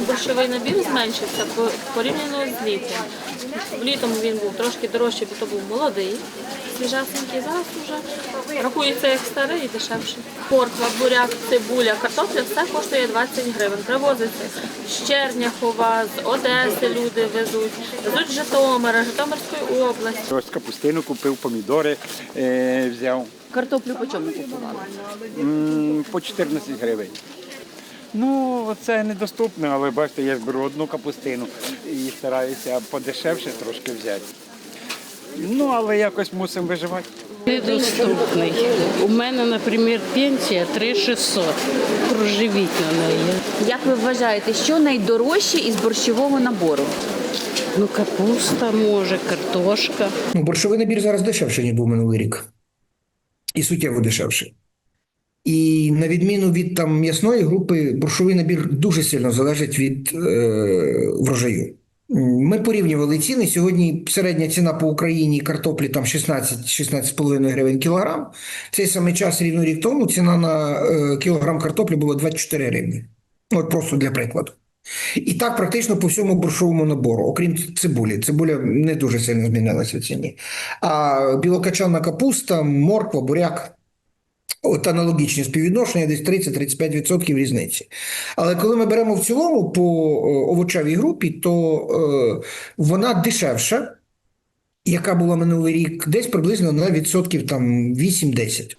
на борщовий набір зменшився порівняно з літом. Літом він був трошки дорожчий, бо то був молодий, свіжасенький. Зараз вже рахується як старий і дешевший. Морква, буряк, цибуля, картопля все коштує 20 гривень. Привозиться з Черняхова, з Одеси люди везуть, везуть з Житомира, Житомирської області. Ось капустину купив, помідори е, взяв Картоплю по чому купували? По 14 гривень. Ну, це недоступно, але бачите, я ж беру одну капустину і стараюся подешевше трошки взяти. Ну, але якось мусимо виживати. Недоступний. У мене, наприклад, пенсія 3600. Проживіть на неї. Як ви вважаєте, що найдорожче із борщового набору? Ну, капуста може, картошка. Ну, борщовий набір зараз дешевший, ніж був минулий рік. І суттєво дешевший. І на відміну від там м'ясної групи, борщовий набір дуже сильно залежить від е, врожаю. Ми порівнювали ціни. Сьогодні середня ціна по Україні картоплі там 16-16,5 гривень кілограм. В цей самий час рівно рік тому ціна на е, кілограм картоплі була 24 гривні. От просто для прикладу. І так практично по всьому борщовому набору, окрім цибулі. Цибуля не дуже сильно змінилася в ціні. А білокачана капуста, морква, буряк. От аналогічні співвідношення, десь 30-35% різниці. Але коли ми беремо в цілому по е, овочевій групі, то е, вона дешевша, яка була минулий рік, десь приблизно на відсотків там 8-10.